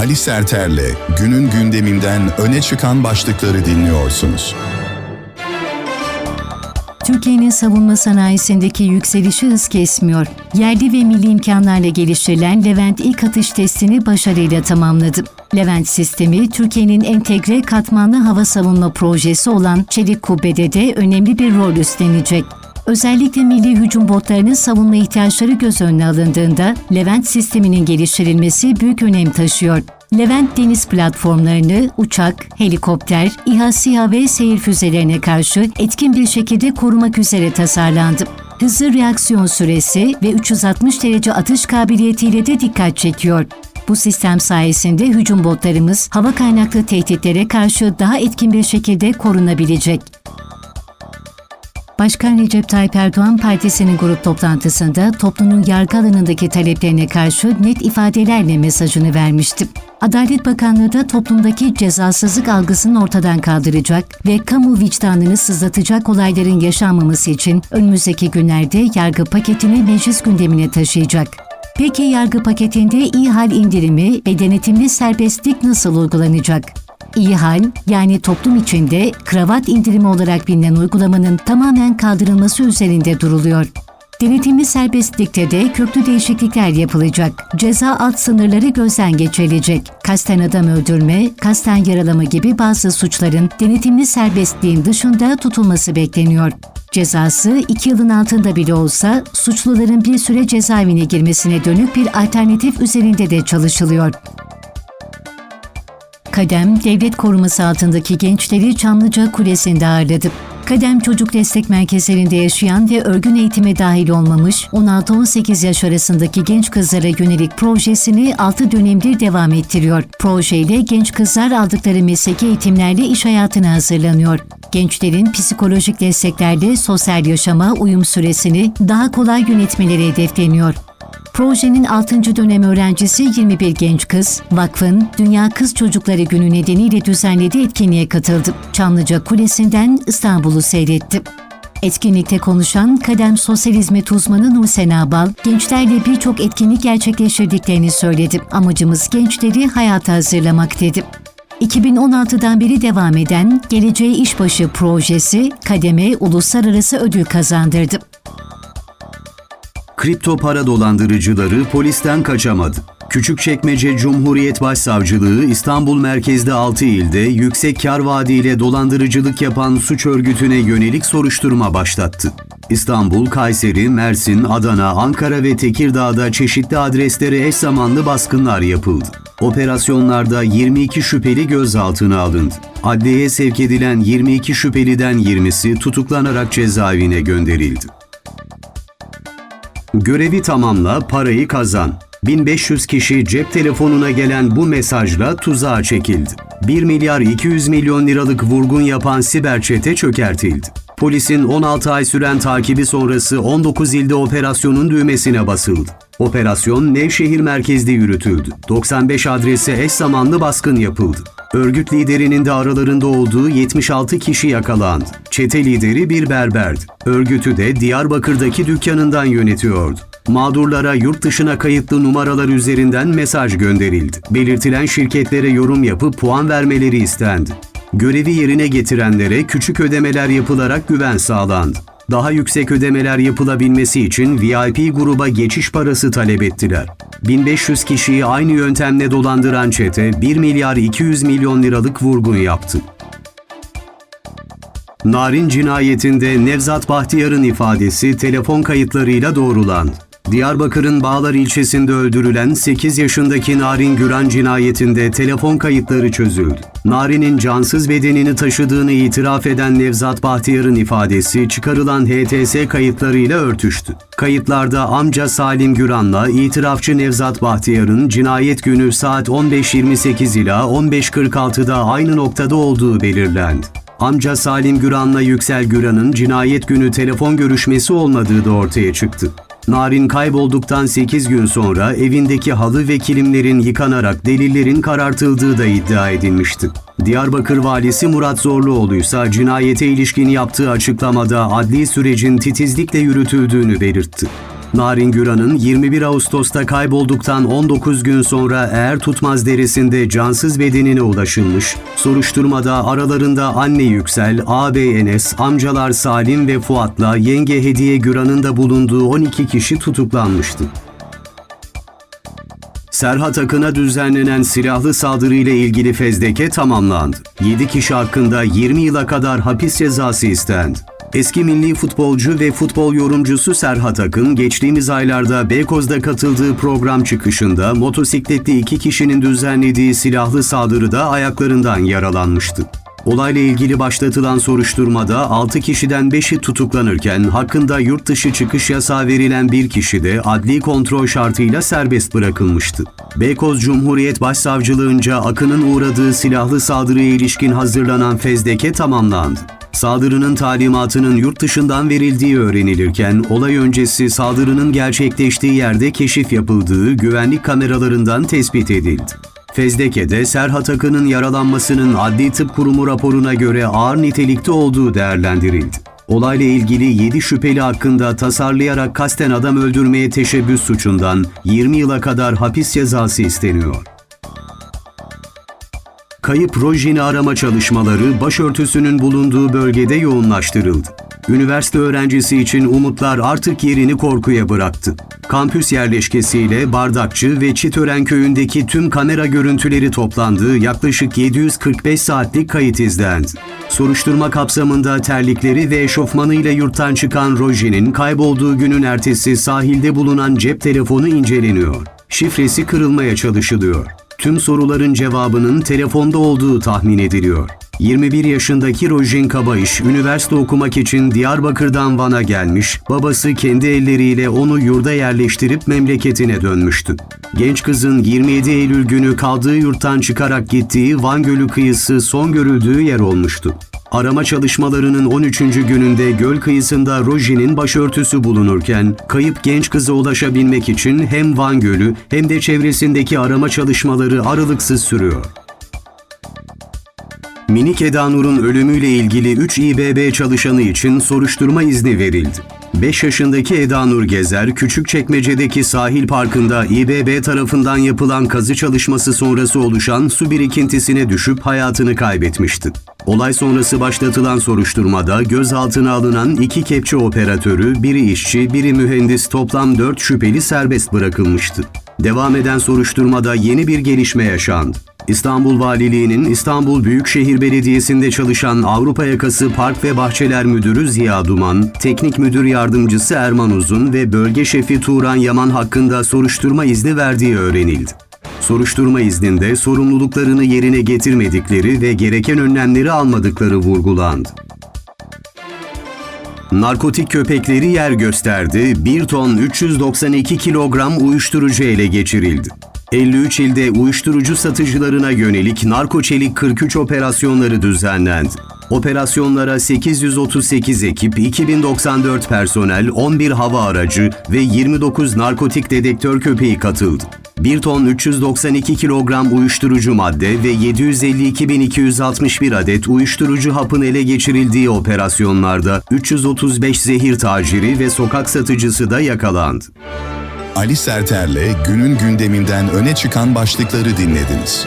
Ali Serter'le günün gündeminden öne çıkan başlıkları dinliyorsunuz. Türkiye'nin savunma sanayisindeki yükselişi hız kesmiyor. Yerli ve milli imkanlarla geliştirilen Levent ilk atış testini başarıyla tamamladı. Levent sistemi, Türkiye'nin entegre katmanlı hava savunma projesi olan Çelik Kubbe'de de önemli bir rol üstlenecek. Özellikle milli hücum botlarının savunma ihtiyaçları göz önüne alındığında Levent sisteminin geliştirilmesi büyük önem taşıyor. Levent deniz platformlarını uçak, helikopter, İHA, SİHA ve seyir füzelerine karşı etkin bir şekilde korumak üzere tasarlandı. Hızlı reaksiyon süresi ve 360 derece atış kabiliyetiyle de dikkat çekiyor. Bu sistem sayesinde hücum botlarımız hava kaynaklı tehditlere karşı daha etkin bir şekilde korunabilecek. Başkan Recep Tayyip Erdoğan partisinin grup toplantısında toplumun yargı alanındaki taleplerine karşı net ifadelerle mesajını vermişti. Adalet Bakanlığı da toplumdaki cezasızlık algısını ortadan kaldıracak ve kamu vicdanını sızlatacak olayların yaşanmaması için önümüzdeki günlerde yargı paketini meclis gündemine taşıyacak. Peki yargı paketinde iyi hal indirimi ve denetimli serbestlik nasıl uygulanacak? İyi hal, yani toplum içinde kravat indirimi olarak bilinen uygulamanın tamamen kaldırılması üzerinde duruluyor. Denetimli serbestlikte de köklü değişiklikler yapılacak. Ceza alt sınırları gözden geçirilecek. Kasten adam öldürme, kasten yaralama gibi bazı suçların denetimli serbestliğin dışında tutulması bekleniyor. Cezası 2 yılın altında bile olsa suçluların bir süre cezaevine girmesine dönük bir alternatif üzerinde de çalışılıyor. Kadem, devlet koruması altındaki gençleri Çamlıca Kulesi'nde ağırladı. Kadem Çocuk Destek Merkezlerinde yaşayan ve örgün eğitime dahil olmamış 16-18 yaş arasındaki genç kızlara yönelik projesini 6 dönemdir devam ettiriyor. Projeyle genç kızlar aldıkları mesleki eğitimlerle iş hayatına hazırlanıyor. Gençlerin psikolojik desteklerle sosyal yaşama uyum süresini daha kolay yönetmeleri hedefleniyor. Projenin 6. dönem öğrencisi 21 genç kız, vakfın Dünya Kız Çocukları Günü nedeniyle düzenlediği etkinliğe katıldı. Çamlıca Kulesi'nden İstanbul'u seyretti. Etkinlikte konuşan Kadem Sosyal Hizmet uzmanı Nursen Abal, gençlerle birçok etkinlik gerçekleştirdiklerini söyledi. Amacımız gençleri hayata hazırlamak dedi. 2016'dan beri devam eden Geleceğe İşbaşı projesi Kademe uluslararası ödül kazandırdı. Kripto para dolandırıcıları polisten kaçamadı. Küçükçekmece Cumhuriyet Başsavcılığı İstanbul merkezde 6 ilde yüksek kar vaadiyle dolandırıcılık yapan suç örgütüne yönelik soruşturma başlattı. İstanbul, Kayseri, Mersin, Adana, Ankara ve Tekirdağ'da çeşitli adreslere eş zamanlı baskınlar yapıldı. Operasyonlarda 22 şüpheli gözaltına alındı. Adliyeye sevk edilen 22 şüpheliden 20'si tutuklanarak cezaevine gönderildi. Görevi tamamla, parayı kazan. 1500 kişi cep telefonuna gelen bu mesajla tuzağa çekildi. 1 milyar 200 milyon liralık vurgun yapan siber çete çökertildi. Polisin 16 ay süren takibi sonrası 19 ilde operasyonun düğmesine basıldı. Operasyon Nevşehir merkezde yürütüldü. 95 adrese eş zamanlı baskın yapıldı. Örgüt liderinin de aralarında olduğu 76 kişi yakalandı. Çete lideri bir berberdi. Örgütü de Diyarbakır'daki dükkanından yönetiyordu. Mağdurlara yurt dışına kayıtlı numaralar üzerinden mesaj gönderildi. Belirtilen şirketlere yorum yapıp puan vermeleri istendi. Görevi yerine getirenlere küçük ödemeler yapılarak güven sağlandı. Daha yüksek ödemeler yapılabilmesi için VIP gruba geçiş parası talep ettiler. 1500 kişiyi aynı yöntemle dolandıran çete 1 milyar 200 milyon liralık vurgun yaptı. Narin cinayetinde Nevzat Bahtiyar'ın ifadesi telefon kayıtlarıyla doğrulandı. Diyarbakır'ın Bağlar ilçesinde öldürülen 8 yaşındaki Narin Güran cinayetinde telefon kayıtları çözüldü. Narin'in cansız bedenini taşıdığını itiraf eden Nevzat Bahtiyar'ın ifadesi çıkarılan HTS kayıtlarıyla örtüştü. Kayıtlarda amca Salim Güran'la itirafçı Nevzat Bahtiyar'ın cinayet günü saat 15.28 ila 15.46'da aynı noktada olduğu belirlendi. Amca Salim Güran'la Yüksel Güran'ın cinayet günü telefon görüşmesi olmadığı da ortaya çıktı. Narin kaybolduktan 8 gün sonra evindeki halı ve kilimlerin yıkanarak delillerin karartıldığı da iddia edilmişti. Diyarbakır valisi Murat Zorluoğlu ise cinayete ilişkin yaptığı açıklamada adli sürecin titizlikle yürütüldüğünü belirtti. Narin Güran'ın 21 Ağustos'ta kaybolduktan 19 gün sonra eğer tutmaz deresinde cansız bedenine ulaşılmış. Soruşturmada aralarında anne Yüksel, ağabey Enes, amcalar Salim ve Fuat'la yenge Hediye Güran'ın da bulunduğu 12 kişi tutuklanmıştı. Serhat Akın'a düzenlenen silahlı saldırı ile ilgili fezleke tamamlandı. 7 kişi hakkında 20 yıla kadar hapis cezası istendi. Eski milli futbolcu ve futbol yorumcusu Serhat Akın geçtiğimiz aylarda Beykoz'da katıldığı program çıkışında motosikletli iki kişinin düzenlediği silahlı saldırıda ayaklarından yaralanmıştı. Olayla ilgili başlatılan soruşturmada 6 kişiden 5'i tutuklanırken hakkında yurt dışı çıkış yasağı verilen bir kişi de adli kontrol şartıyla serbest bırakılmıştı. Beykoz Cumhuriyet Başsavcılığınca Akın'ın uğradığı silahlı saldırıya ilişkin hazırlanan fezleke tamamlandı. Saldırının talimatının yurt dışından verildiği öğrenilirken olay öncesi saldırının gerçekleştiği yerde keşif yapıldığı güvenlik kameralarından tespit edildi. Fezleke'de Serhat Akın'ın yaralanmasının Adli Tıp Kurumu raporuna göre ağır nitelikte olduğu değerlendirildi. Olayla ilgili 7 şüpheli hakkında tasarlayarak kasten adam öldürmeye teşebbüs suçundan 20 yıla kadar hapis cezası isteniyor. Kayıp rojini arama çalışmaları başörtüsünün bulunduğu bölgede yoğunlaştırıldı. Üniversite öğrencisi için umutlar artık yerini korkuya bıraktı. Kampüs yerleşkesiyle Bardakçı ve Çitören köyündeki tüm kamera görüntüleri toplandığı yaklaşık 745 saatlik kayıt izlendi. Soruşturma kapsamında terlikleri ve eşofmanıyla yurttan çıkan Roji'nin kaybolduğu günün ertesi sahilde bulunan cep telefonu inceleniyor. Şifresi kırılmaya çalışılıyor. Tüm soruların cevabının telefonda olduğu tahmin ediliyor. 21 yaşındaki Rojin Kabayış, üniversite okumak için Diyarbakır'dan Van'a gelmiş, babası kendi elleriyle onu yurda yerleştirip memleketine dönmüştü. Genç kızın 27 Eylül günü kaldığı yurttan çıkarak gittiği Van Gölü kıyısı son görüldüğü yer olmuştu. Arama çalışmalarının 13. gününde göl kıyısında Rojin'in başörtüsü bulunurken, kayıp genç kıza ulaşabilmek için hem Van Gölü hem de çevresindeki arama çalışmaları aralıksız sürüyor. Minik Eda Nur'un ölümüyle ilgili 3 İBB çalışanı için soruşturma izni verildi. 5 yaşındaki Eda Nur Gezer, Küçükçekmece'deki sahil parkında İBB tarafından yapılan kazı çalışması sonrası oluşan su birikintisine düşüp hayatını kaybetmişti. Olay sonrası başlatılan soruşturmada gözaltına alınan iki kepçe operatörü, biri işçi, biri mühendis toplam 4 şüpheli serbest bırakılmıştı. Devam eden soruşturmada yeni bir gelişme yaşandı. İstanbul Valiliği'nin İstanbul Büyükşehir Belediyesi'nde çalışan Avrupa Yakası Park ve Bahçeler Müdürü Ziya Duman, Teknik Müdür Yardımcısı Erman Uzun ve Bölge Şefi Turan Yaman hakkında soruşturma izni verdiği öğrenildi. Soruşturma izninde sorumluluklarını yerine getirmedikleri ve gereken önlemleri almadıkları vurgulandı. Narkotik köpekleri yer gösterdi, 1 ton 392 kilogram uyuşturucu ele geçirildi. 53 ilde uyuşturucu satıcılarına yönelik narkoçelik 43 operasyonları düzenlendi. Operasyonlara 838 ekip, 2094 personel, 11 hava aracı ve 29 narkotik dedektör köpeği katıldı. 1 ton 392 kilogram uyuşturucu madde ve 752.261 adet uyuşturucu hapın ele geçirildiği operasyonlarda 335 zehir taciri ve sokak satıcısı da yakalandı. Ali Serter'le günün gündeminden öne çıkan başlıkları dinlediniz.